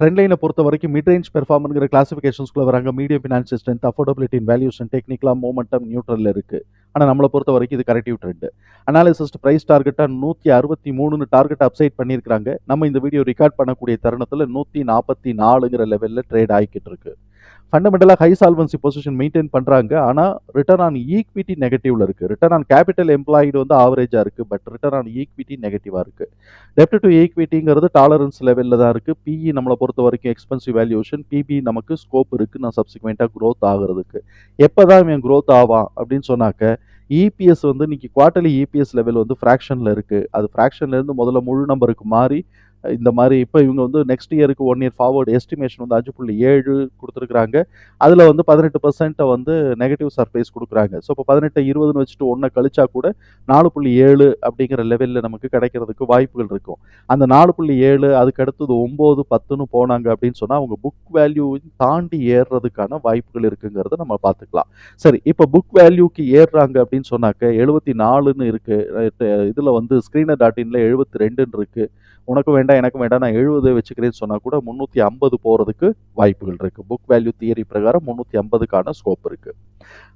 Trend லைனை பொறுத்த வரைக்கும் மிட் ரேஞ்ச் பெர்ஃபார்மன்கிற கிளாசிஃபிகேஷன்ஸ்குள்ள வராங்க. Medium financial strength affordability valuation டெக்னிக்கலாக மூமெண்டம் நியூட்ரலில் இருக்குது ஆனால் நம்மளை பொறுத்த வரைக்கும் இது கரெக்டிவ் ட்ரெண்ட் அனாலிசிஸ்ட் ப்ரைஸ் டார்கெட்டாக நூற்றி அறுபத்தி மூணுன்னு டார்கெட் அப்சைட் பண்ணியிருக்காங்க நம்ம இந்த வீடியோ ரெக்கார்ட் பண்ணக்கூடிய தருணத்தில் நூற்றி நாற்பத்தி நாலுங்கிற லெவலில் ட்ரேட் ஆகிக்கிட்டு இருக்குது ஃபண்டமெண்டலாக ஹை சால்வன்சி பொசிஷன் மெயின்டைன் பண்ணுறாங்க ஆனால் ரிட்டர்ன் ஆன் ஈக்விட்டி நெகட்டிவில் இருக்குது ரிட்டர்ன் ஆன் கேபிட்டல் எம்ப்ளாய்டு வந்து ஆவரேஜாக இருக்குது பட் ரிட்டர்ன் ஆன் ஈக்விட்டி நெகட்டிவாக இருக்குது டெப்ட் டு ஈக்விட்டிங்கிறது டாலரன்ஸ் லெவலில் தான் இருக்குது பிஇ நம்மளை பொறுத்த வரைக்கும் எக்ஸ்பென்சிவ் வேல்யூஷன் பிபி நமக்கு ஸ்கோப் இருக்குது நான் சப்சிக்வெண்ட்டாக க்ரோத் ஆகிறதுக்கு. எப்போ தான் இவன் க்ரோத் ஆவான் அப்படின்னு சொன்னாக்க இபிஎஸ் வந்து இன்னைக்கு குவார்ட்டர்லி இபிஎஸ் லெவல் வந்து ஃப்ராக்ஷனில் இருக்குது அது ஃப்ராக்ஷன்லேருந்து முதல்ல முழு நம்பருக்கு மாறி இந்த மாதிரி இப்போ இவங்க வந்து நெக்ஸ்ட் இயருக்கு ஒன் இயர் ஃபார்வர்டு எஸ்டிமேஷன் வந்து அஞ்சு புள்ளி ஏழு கொடுத்துருக்குறாங்க. அதில் வந்து பதினெட்டு பர்சன்ட்டை வந்து நெகட்டிவ் சர்ப்ரைஸ் கொடுக்குறாங்க. ஸோ இப்போ பதினெட்டு இருபதுன்னு வச்சுட்டு ஒன்றை கழிச்சா கூட நாலு புள்ளி ஏழு அப்படிங்கிற லெவலில் நமக்கு கிடைக்கிறதுக்கு வாய்ப்புகள் இருக்கும். அந்த நாலு புள்ளி ஏழு அதுக்கு அடுத்தது ஒம்பது பத்துன்னு போனாங்க அப்படின்னு சொன்னால் அவங்க புக் வேல்யூ தாண்டி ஏறுறதுக்கான வாய்ப்புகள் இருக்குங்கிறத நம்ம பார்த்துக்கலாம். சரி இப்போ புக் வேல்யூக்கு ஏறுறாங்க அப்படின்னு சொன்னாக்க எழுபத்தி நாலுன்னு இருக்குது இதில் வந்து ஸ்க்ரீனர் டாட் இன்ல எழுபத்தி ரெண்டுன்னு இருக்குது உனக்கு வேண்டாம் எனக்கு வேண்டாம் நான் எழுபது வச்சுக்கிறேன்னு சொன்னால் கூட முந்நூற்றி ஐம்பது போகிறதுக்கு வாய்ப்புகள் இருக்குது புக் வேல்யூ தியரி பிரகாரம் முந்நூற்றி ஐம்பதுக்கான ஸ்கோப் இருக்குது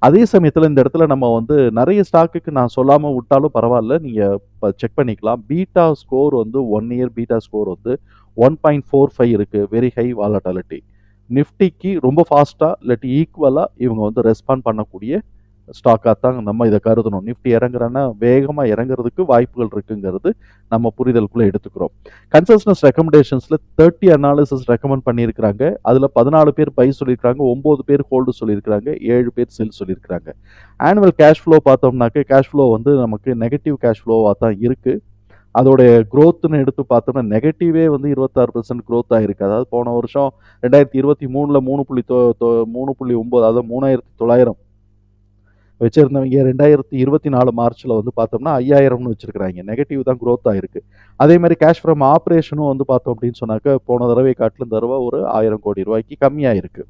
அதே சமயத்தில் இந்த இடத்துல நம்ம வந்து நிறைய ஸ்டாக்குக்கு நான் சொல்லாமல் விட்டாலும் பரவாயில்ல நீங்கள் இப்போ செக் பண்ணிக்கலாம். பீட்டா ஸ்கோர் வந்து ஒன் இயர் பீட்டா ஸ்கோர் வந்து ஒன் பாயிண்ட் ஃபோர் ஃபைவ் இருக்குது வெரி ஹை வாலட்டாலிட்டி நிஃப்டிக்கு ரொம்ப ஃபாஸ்ட்டாக இல்லாட்டி ஈக்குவலாக இவங்க வந்து ரெஸ்பாண்ட் பண்ணக்கூடிய ஸ்டாக்காக தான் நம்ம இதை கருதணும். நிஃப்டி இறங்குறன்னா வேகமாக இறங்குறதுக்கு வாய்ப்புகள் இருக்குங்கிறது நம்ம புரிதலுக்குள்ளே எடுத்துக்கிறோம். கன்சல்டன்ஸ் ரெக்கமெண்டேஷன்ஸில் தேர்ட்டி அனாலிசிஸ் ரெக்கமெண்ட் பண்ணியிருக்கிறாங்க. அதில் பதினாலு பேர் பை சொல்லியிருக்காங்க ஒம்பது பேர் ஹோல்டு சொல்லியிருக்கிறாங்க ஏழு பேர் செல் சொல்லியிருக்கிறாங்க. ஆனுவல் கேஷ் ஃப்ளோ பார்த்தோம்னாக்க கேஷ் ஃப்ளோ வந்து நமக்கு நெகட்டிவ் கேஷ் ஃப்ளோவாக தான் இருக்குது அதோடைய க்ரோத்துன்னு எடுத்து பார்த்தோம்னா நெகட்டிவே வந்து இருபத்தாறு பர்சன்ட் க்ரோத் ஆகிருக்கு அதாவது போன வருஷம் ரெண்டாயிரத்தி இருபத்தி மூணில் மூணு புள்ளி தொ மூணு புள்ளி ஒம்பது அதாவது மூணாயிரத்தி தொள்ளாயிரம் வச்சுருந்தவங்க ரெண்டாயிரத்தி இருபத்தி நாலு மார்ச்சில் வந்து பார்த்தோம்னா ஐயாயிரம்னு வச்சுருக்கிறாங்க. நெகட்டிவ் தான் க்ரோத் ஆயிருக்கு. அதே மாதிரி கேஷ் ஃப்ரம் ஆப்ரேஷனும் வந்து பார்த்தோம் அப்படின்னு சொன்னாக்க போன தடவை காட்டிலும் தடவை ஒரு ஆயிரம் கோடி ரூபாய்க்கு கம்மியாயிருக்கு.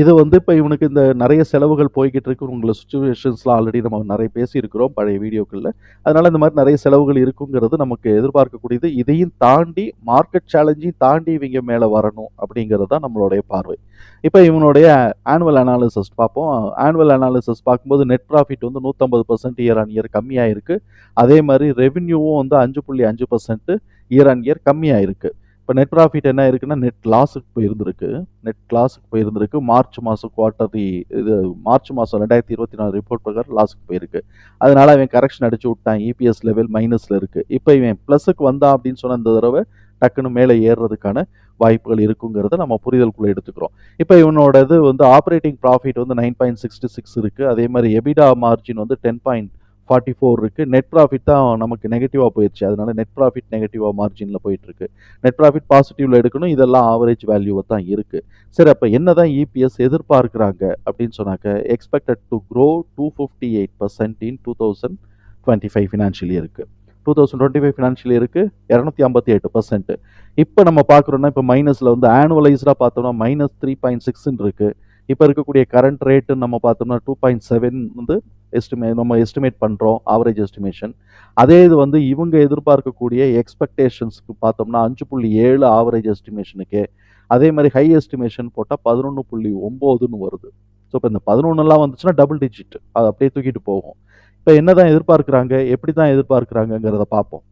இது வந்து இப்போ இவனுக்கு இந்த நிறைய செலவுகள் போய்கிட்டு இருக்கு. உங்களை சுச்சுவேஷன்ஸ்லாம் ஆல்ரெடி நம்ம நிறைய பேசியிருக்கிறோம் பழைய வீடியோக்களில். அதனால் இந்த மாதிரி நிறைய செலவுகள் இருக்குங்கிறது நமக்கு எதிர்பார்க்கக்கூடியது. இதையும் தாண்டி மார்க்கெட் சேலஞ்சையும் தாண்டி இவங்க மேலே வரணும் அப்படிங்கிறது தான் நம்மளுடைய பார்வை. இப்போ இவனுடைய ஆனுவல் அனாலிசஸ் பார்ப்போம். ஆனுவல் அனாலிசஸ் பார்க்கும்போது நெட் ப்ராஃபிட் வந்து நூற்றம்பது பர்சன்ட் இயர் ஆன் இயர் கம்மியாக இருக்குது அதே மாதிரி ரெவின்யூவும் வந்து அஞ்சு புள்ளி அஞ்சு பர்சன்ட் இயர் ஆன் இயர் கம்மியாக இருக்குது இப்போ நெட் ப்ராஃபிட் என்ன இருக்குன்னா நெட் லாஸுக்கு போயிருந்திருக்கு. நெட் லாஸுக்கு போயிருந்திருக்கு. மார்ச் மாதம் குவார்டர்லி இது மார்ச் மாதம் ரெண்டாயிரத்தி இருபத்தி நாலு ரிப்போர்ட் பிரகாரம் லாஸுக்கு போயிருக்கு. அதனால அவன் கரெக்ஷன் அடிச்சு விட்டான். இபிஎஸ் லெவல் மைனஸில் இருக்குது இப்போ இவன் ப்ளஸுக்கு வந்தான் அப்படின்னு சொன்ன இந்த தடவை டக்குன்னு மேலே ஏறுறதுக்கான வாய்ப்புகள் இருக்குங்கிறத நம்ம புரிதலுக்குள்ளே எடுத்துக்கிறோம். இப்போ இவனோட இது வந்து ஆப்ரேட்டிங் ப்ராஃபிட் வந்து நைன் பாயிண்ட் சிக்ஸ்டி சிக்ஸ் இருக்குது அதே மாதிரி எபிடா மார்ஜின் வந்து டென் பாயிண்ட் ஃபார்ட்டி ஃபோர் இருக்குது நெட் ப்ராஃபிட் தான் நமக்கு நெகட்டிவாக போயிடுச்சு அதனால நெட் ப்ராஃபிட் நெகட்டிவாக மார்ஜினில் போயிட்டுருக்கு. நெட் ப்ராஃபிட் பாசிட்டிவில் எடுக்கணும். இதெல்லாம் ஆவரேஜ் வேல்யூவை தான் இருக்குது சரி அப்போ என்ன தான் இபிஎஸ் எதிர்பார்க்குறாங்க அப்படின்னு சொன்னாக்க expected to grow to fifty eight percent in two thousand twenty five financial இருக்குது two thousand twenty five financial இருக்குது இரநூத்தி ஐம்பத்தி எட்டு பர்சன்ட் இப்போ நம்ம பார்க்குறோன்னா இப்போ மைனஸில் வந்து ஆனுவலைஸ்டாக பார்த்தோம்னா மைனஸ் த்ரீ பாயிண்ட் சிக்ஸ்ன்னு இருக்குது இப்போ இருக்கக்கூடிய கரண்ட் ரேட்டு நம்ம பார்த்தோம்னா டூ பாயிண்ட் செவன் வந்து எஸ்டிமே நம்ம எஸ்டிமேட் பண்ணுறோம் ஆவரேஜ் எஸ்டிமேஷன் அதே இது வந்து இவங்க எதிர்பார்க்கக்கூடிய எக்ஸ்பெக்டேஷன்ஸ்க்கு பார்த்தோம்னா அஞ்சு புள்ளி ஏழு ஆவரேஜ் எஸ்டிமேஷனுக்கு அதே மாதிரி ஹை எஸ்டிமேஷன் போட்டால் பதினொன்று புள்ளி ஒம்போதுன்னு வருது. ஸோ இப்போ இந்த பதினொன்றுலாம் வந்துச்சுன்னா டபுள் டிஜிட் அது அப்படியே தூக்கிட்டு போகும். இப்போ என்ன தான் எதிர்பார்க்குறாங்க எப்படி தான் எதிர்பார்க்குறாங்கங்கிறத பார்ப்போம்.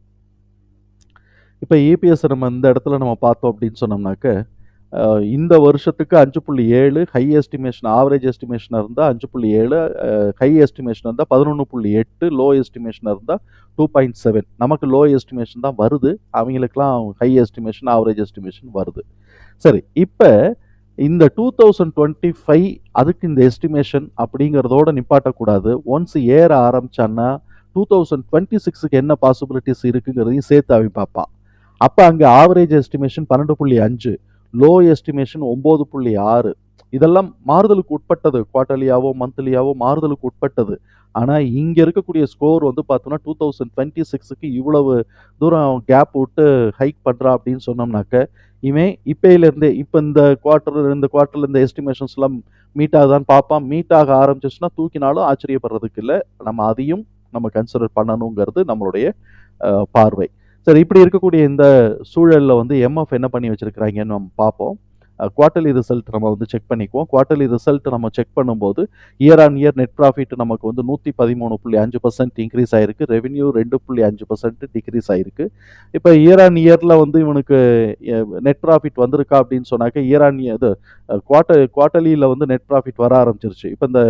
இப்போ இபிஎஸ் நம்ம இந்த இடத்துல நம்ம பார்த்தோம் அப்படின்னு சொன்னோம்னாக்க இந்த வருஷத்துக்கு அஞ்சு புள்ளி ஏழு ஹை எஸ்டிமேஷன் ஆவரேஜ் எஸ்டிமேஷனாக இருந்தால் அஞ்சு புள்ளி ஏழு ஹை எஸ்டிமேஷன் இருந்தால் பதினொன்று புள்ளி எட்டு லோ எஸ்டிமேஷனாக இருந்தால் டூ பாயிண்ட் செவன் நமக்கு லோ எஸ்டிமேஷன் தான் வருது. அவங்களுக்கெல்லாம் ஹை எஸ்டிமேஷன் ஆவரேஜ் எஸ்டிமேஷன் வருது. சரி இப்போ இந்த டூ தௌசண்ட் டுவெண்ட்டி ஃபைவ் அதுக்கு இந்த எஸ்டிமேஷன் அப்படிங்கிறதோட நிப்பாட்டக்கூடாது. ஒன்ஸ் ஏற ஆரம்பிச்சான்னா டூ தௌசண்ட் டுவெண்ட்டி சிக்ஸுக்கு என்ன பாசிபிலிட்டிஸ் இருக்குங்கிறதையும் சேர்த்து அவன் பார்ப்பான். அப்போ அங்கே ஆவரேஜ் எஸ்டிமேஷன் பன்னெண்டு புள்ளி அஞ்சு. லோ எஸ்டிமேஷன் ஒம்பது புள்ளி ஆறு. இதெல்லாம் மாறுதலுக்கு உட்பட்டது. குவார்டர்லியாவோ மந்த்லியாவோ மாறுதலுக்கு உட்பட்டது. ஆனால் இங்கே இருக்கக்கூடிய ஸ்கோர் வந்து பார்த்தோம்னா டூ தௌசண்ட் டுவெண்ட்டி சிக்ஸுக்கு இவ்வளவு தூரம் கேப் விட்டு ஹைக் பண்ணுறா அப்படின்னு சொன்னோம்னாக்க இவன் இப்பையிலேருந்தே இப்போ இந்த குவார்ட்டர் இந்த குவார்ட்டரில் இந்த எஸ்டிமேஷன்ஸ்லாம் மீட் ஆகுதான்னு பார்ப்பான். மீட் ஆக ஆரம்பிச்சிச்சுன்னா தூக்கினாலும் ஆச்சரியப்படுறதுக்கு இல்லை. நம்ம அதையும் நம்ம கன்சிடர் பண்ணணுங்கிறது நம்மளுடைய பார்வை. சார் இப்படி இருக்கக்கூடிய இந்த சூழலில் வந்து எம்எஃப் என்ன பண்ணி வச்சிருக்கிறாங்கன்னு நம்ம பார்ப்போம். குவார்ட்டர்லி ரிசல்ட் நம்ம வந்து செக் பண்ணிக்குவோம். குவார்ட்டர்லி ரிசல்ட் நம்ம செக் பண்ணும்போது year on year net profit நமக்கு வந்து நூற்றி பதிமூணு புள்ளி அஞ்சு பர்சன்ட் இன்க்ரீஸ் ஆயிருக்கு. ரெவென்யூ ரெண்டு புள்ளி அஞ்சு பர்சன்ட் டிக்ரீஸ் ஆயிருக்கு. இப்போ இயர் ஆன் இயரில் வந்து இவனுக்கு நெட் ப்ராஃபிட் வந்திருக்கா அப்படின்னு சொன்னாக்க இயர் ஆன் இது குவார்ட்டர் குவார்ட்டர்லியில் வந்து நெட் ப்ராஃபிட் வர ஆரம்பிச்சிருச்சு. இப்போ இந்த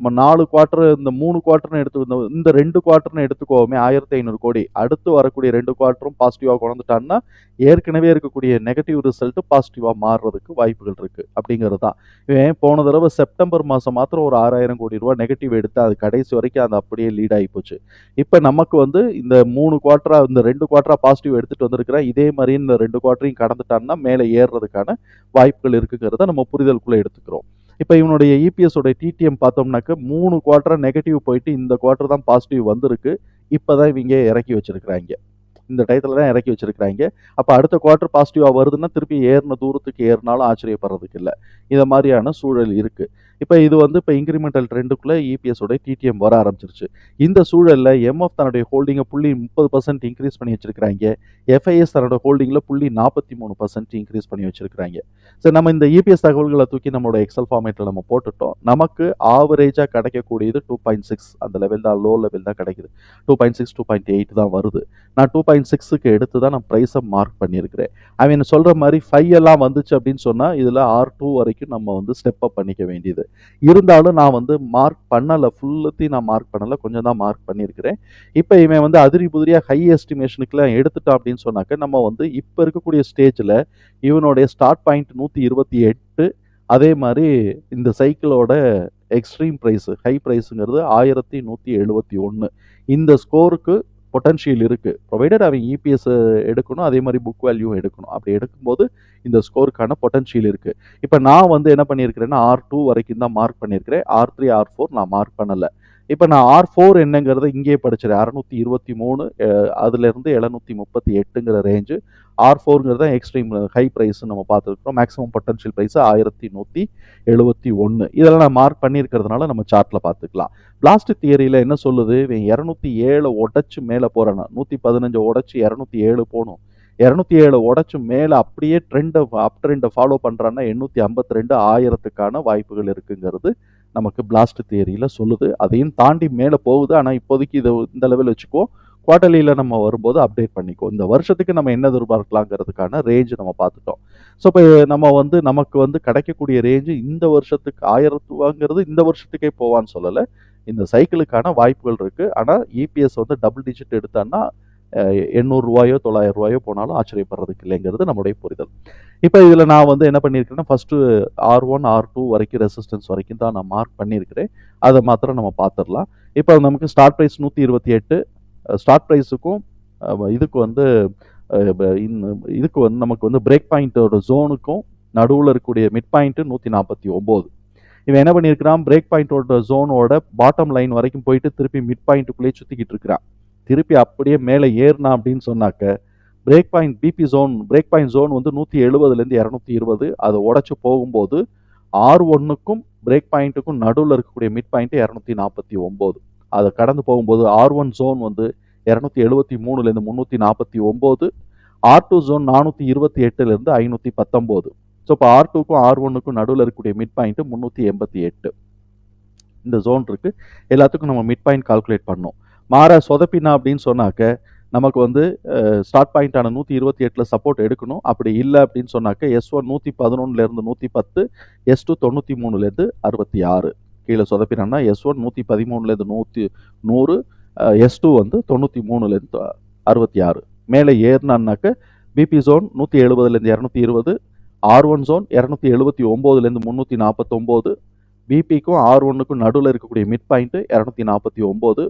நம்ம நாலு குவார்டர் இந்த மூணு குவார்டர்னு எடுத்து இந்த- இந்த ரெண்டு குவார்டர்னு எடுத்துக்கோமே ஆயிரத்தி ஐநூறு கோடி. அடுத்து வரக்கூடிய ரெண்டு குவார்டரும் பாசிட்டிவாக கொண்டுட்டான்னா ஏற்கனவே இருக்கக்கூடிய நெகட்டிவ் ரிசல்ட் பாசிட்டிவாக மாறுறதுக்கு வாய்ப்புகள் இருக்குது அப்படிங்கிறது தான். இவன் போன தடவை செப்டம்பர் மாதம் மாத்திரம் ஒரு ஆறாயிரம் கோடி ரூபா நெகட்டிவ் எடுத்து அது கடைசி வரைக்கும் அது அப்படியே லீட் ஆகி போச்சு. இப்போ நமக்கு வந்து இந்த மூணு குவார்ட்டரா இந்த ரெண்டு குவார்ட்டரா பாசிட்டிவ் எடுத்துகிட்டு வந்திருக்கிறேன் இதே மாதிரி இந்த ரெண்டு குவார்டரையும் கடந்துட்டான்னா மேலே ஏறுறதுக்கான வாய்ப்புகள் இருக்குங்கிறத நம்ம புரிதலுக்குள்ளே எடுத்துக்கிறோம். இப்போ இவனுடைய இபிஎஸ் டிடிஎம் பார்த்தோம்னாக்க மூணு குவார்ட்டராக நெகட்டிவ் போயிட்டு இந்த குவார்ட்டர் தான் பாசிட்டிவ் வந்திருக்கு. இப்போ தான் இவங்க இறக்கி வச்சிருக்கிறாங்க. இந்த டயத்தில் தான் இறக்கி வச்சிருக்கிறாங்க. அப்போ அடுத்த குவார்ட்டர் பாசிட்டிவாக வருதுன்னா திருப்பி ஏறின தூரத்துக்கு ஏறினாலும் ஆச்சரியப்படுறதுக்கு இல்லை. இந்த மாதிரியான சூழல் இருக்குது இப்போ இது வந்து இப்போ இன்க்ரிமெண்டல் ட்ரெண்டுக்குள்ளே இபிஎஸ் உடைய டிடிஎம் வர ஆரம்பிச்சிருச்சு. இந்த சூழலில் எம்எஃப் தன்னுடைய ஹோல்டிங்கை புள்ளி முப்பது பர்சன்ட் இன்க்ரீஸ் பண்ணி வச்சிருக்கிறாங்க. எஃப்ஐஎஸ் தன்னோட ஹோல்டிங்கில் புள்ளி நாற்பத்தி மூணு பர்சன்ட் இன்க்ரீஸ் பண்ணி வச்சிருக்கிறாங்க. சரி நம்ம இந்த இபிஎஸ் தகவல்களை தூக்கி நம்மளோட எக்ஸல் ஃபார்மேட்டில் நம்ம போட்டுட்டோம். நமக்கு ஆவரேஜாக கிடைக்கக்கூடியது டூ பாயிண்ட் சிக்ஸ் அந்த லெவல் தான் லோ லெவல் தான் கிடைக்குது. Two point six two point eight தான் வருது. நான் டூ பாயிண்ட் சிக்ஸுக்கு எடுத்து தான் நான் ப்ரைஸை மார்க் பண்ணியிருக்கிறேன். அவன் சொல்கிற மாதிரி ஃபைவ் எல்லாம் வந்துச்சு அப்படின்னு சொன்னால் இதில் ஆர் டூ வரைக்கும் நம்ம வந்து ஸ்டெப் அப் பண்ணிக்க வேண்டியது. இருந்தாலும் நான் வந்து மார்க் பண்ணலை. ஃபுல்லத்தையும் நான் மார்க் பண்ணலை. கொஞ்சம் தான் மார்க் பண்ணியிருக்கிறேன். இப்போ இவன் வந்து அதிரி புதிரியாக ஹை எஸ்டிமேஷனுக்குலாம் எடுத்துட்டான் அப்படின்னு சொன்னாக்க நம்ம வந்து இப்போ இருக்கக்கூடிய ஸ்டேஜில் இவனுடைய ஸ்டார்ட் பாயிண்ட் நூற்றி இருபத்தி எட்டு அதே மாதிரி இந்த சைக்கிளோட எக்ஸ்ட்ரீம் ப்ரைஸு ஹை ப்ரைஸுங்கிறது ஆயிரத்தி நூற்றி எழுபத்தி ஒன்று இந்த ஸ்கோருக்கு பொட்டன்ஷியல் இருக்குது ப்ரொவைடட் அவன் இபிஎஸ் எடுக்கணும் அதே மாதிரி புக் வேல்யூ எடுக்கணும். அப்படி எடுக்கும்போது இந்த ஸ்கோருக்கான பொட்டன்ஷியல் இருக்குது இப்போ நான் வந்து என்ன பண்ணியிருக்கிறேன்னா ஆர் டூ வரைக்கும் தான் மார்க் பண்ணியிருக்கிறேன். ஆர் த்ரீ ஆர் ஃபோர் நான் மார்க் பண்ணலை. இப்போ நான் ஆர் ஃபோர் என்னங்கிறத இங்கேயே படிச்சிடறேன். அறநூற்றி இருபத்தி மூணு அதுலேருந்து எழுநூற்றி முப்பத்தி எட்டுங்கிற ரேஞ்சு ஆர் ஃபோருங்கிறது தான் எக்ஸ்ட்ரீம் ஹை ப்ரைஸ் நம்ம பார்த்துருக்கோம் மேக்ஸிமம் பொட்டன்ஷியல் ப்ரைஸ் ஆயிரத்தி நூற்றி எழுபத்தி ஒன்று இதெல்லாம் நான் மார்க் பண்ணியிருக்கிறதுனால நம்ம சார்ட்டில் பார்த்துக்கலாம். பிளாஸ்டிக் தியரியில் என்ன சொல்லுது? இவன் இரநூத்தி ஏழு உடச்சி மேலே போகிறானா நூற்றி பதினஞ்சு உடச்சி இரநூத்தி ஏழு போகணும். இரநூத்தி ஏழு உடச்சி மேலே அப்படியே ட்ரெண்டை அப் ட்ரெண்டை ஃபாலோ பண்ணுறான்னா எண்ணூற்றி ஐம்பத்தி ரெண்டு ஆயிரத்துக்கான வாய்ப்புகள் இருக்குங்கிறது நமக்கு பிளாஸ்ட் தியரியில் சொல்லுது. அதையும் தாண்டி மேலே போகுது. ஆனால் இப்போதைக்கு இதை இந்த லெவல் வச்சுக்கோ குவார்டர்லியில் நம்ம வரும்போது அப்டேட் பண்ணிக்கோ. இந்த வருஷத்துக்கு நம்ம என்ன எதிர்பார்க்கலாங்கிறதுக்கான ரேஞ்ச் நம்ம பார்த்துட்டோம். ஸோ இப்போ நம்ம வந்து நமக்கு வந்து கிடைக்கக்கூடிய ரேஞ்சு இந்த வருஷத்துக்கு ஆயிரம் ரூபாங்கிறது இந்த வருஷத்துக்கே போவான்னு சொல்லலை. இந்த சைக்கிளுக்கான வாய்ப்புகள் இருக்குது ஆனால் இபிஎஸ் வந்து டபுள் டிஜிட் எடுத்தான்னா எண்ணூறுரூவாயோ தொள்ளாயிரம் ரூபாயோ போனாலும் ஆச்சரியப்படுறதுக்கு இல்லைங்கிறது நம்முடைய புரிதல். இப்போ இதில் நான் வந்து என்ன பண்ணியிருக்கேன்னா first R one R two வரைக்கும் ரெசிஸ்டன்ஸ் வரைக்கும் தான் நான் மார்க் பண்ணியிருக்கிறேன். அதை மாத்திரம் நம்ம பார்த்துடலாம் இப்போ நமக்கு ஸ்டார்ட் ப்ரைஸ் நூற்றி இருபத்தி எட்டு ஸ்டார்ட் ப்ரைஸுக்கும் இதுக்கு வந்து இதுக்கு வந்து நமக்கு வந்து பிரேக் பாயிண்ட்டோட ஜோனுக்கும் நடுவில் இருக்கக்கூடிய மிட் பாயிண்ட்டு நூற்றி நாற்பத்தி ஒம்பது. இவன் என்ன பண்ணியிருக்கிறான்? பிரேக் பாயிண்டோட ஜோனோட பாட்டம் லைன் வரைக்கும் போயிட்டு திருப்பி மிட் பாயிண்ட்டுக்குள்ளேயே சுற்றிக்கிட்டு இருக்கிறான். திருப்பி அப்படியே மேலே ஏறினா அப்படின்னு சொன்னாக்க break point PP zone break point zone வந்து நூற்றி எழுபதுலேருந்து இரநூத்தி இருபது. அதை உடச்சி போகும்போது ஆர் ஒன்னுக்கும் பிரேக் பாயிண்ட்டுக்கும் நடுவில் இருக்கக்கூடிய மிட் பாயிண்ட்டு இரநூத்தி நாற்பத்தி ஒம்பது. அதை கடந்து போகும்போது ஆர் ஒன் ஜோன் வந்து இரநூத்தி எழுபத்தி மூணுலேருந்து முந்நூற்றி நாற்பத்தி ஒம்பது. ஆர் டூ ஜோன் நானூற்றி இருபத்தி எட்டுலேருந்து ஐநூற்றி பத்தொம்போது. ஸோ இப்போ ஆர் டூக்கும் ஆர் ஒன்னுக்கும் நடுவில் இருக்கக்கூடிய மிட் பாயிண்ட்டு முந்நூற்றி எண்பத்தி எட்டு. இந்த ஜோன் இருக்குது எல்லாத்துக்கும் நம்ம மிட் பாயிண்ட் கால்குலேட் பண்ணோம். மாற சொதப்பினா அப்படின்னு சொன்னாக்க நமக்கு வந்து ஸ்டார்ட் பாயிண்டான நூற்றி இருபத்தி எட்டில் சப்போர்ட் எடுக்கணும். அப்படி இல்லை அப்படின்னு சொன்னாக்க எஸ் ஒன் நூற்றி பதினொன்றுலேருந்து நூற்றி பத்து எஸ் டூ தொண்ணூற்றி மூணுலேருந்து அறுபத்தி ஆறு. கீழே சொதப்பினான்னா எஸ் ஒன் நூற்றி பதிமூணுலேருந்து நூற்றி நூறு எஸ் டூ வந்து தொண்ணூற்றி மூணுலேருந்து அறுபத்தி ஆறு. மேலே ஏறினான்னாக்க பிபி ஜோன் நூற்றி எழுபதுலேருந்து இரநூத்தி இருபது ஆர் ஒன் ஜோன் இரநூத்தி எழுபத்தி ஒம்போதுலேருந்து முந்நூற்றி நாற்பத்தொம்போது பிபிக்கும் ஆர் ஒன்னுக்கும் நடுவில் இருக்கக்கூடிய மிட் பாயிண்ட்டு இரநூத்தி நாற்பத்தி ஒம்பது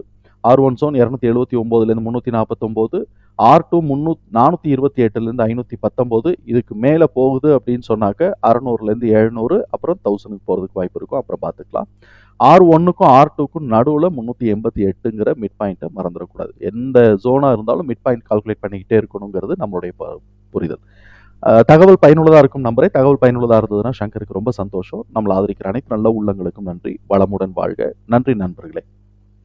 ஆர் ஒன் ஜோன் இரநூத்தி எழுபத்தி ஒம்போதுலேருந்து முந்நூற்றி நாற்பத்தொம்போது ஆர் டூ முந்நூ நானூற்றி இருபத்தி எட்டுலேருந்து ஐநூற்றி பத்தொம்போது இதுக்கு மேலே போகுது அப்படின்னு சொன்னாக்க அறநூறுலேருந்து எழுநூறு அப்புறம் தௌசண்ட்க்கு போகிறதுக்கு வாய்ப்பு இருக்கும். அப்புறம் பார்த்துக்கலாம். ஆர் ஒன்னுக்கும் ஆர் டூக்கும் நடுவில் முந்நூற்றி எண்பத்தி எட்டுங்கிற மிட் பாயிண்ட்டை மறந்துடக்கூடாது. எந்த ஜோனாக இருந்தாலும் மிட் பாயிண்ட் கால்குலேட் பண்ணிக்கிட்டே இருக்கணுங்கிறது நம்மளுடைய புரிதல். தகவல் பயனுள்ளதாக இருக்கும் நம்பரே. தகவல் பயனுள்ளதாக இருந்ததுன்னா சங்கருக்கு ரொம்ப சந்தோஷம். நம்மளை ஆதரிக்கிற அனைத்து நல்ல உள்ளங்களுக்கும் நன்றி. வளமுடன் வாழ்க. நன்றி நண்பர்களே.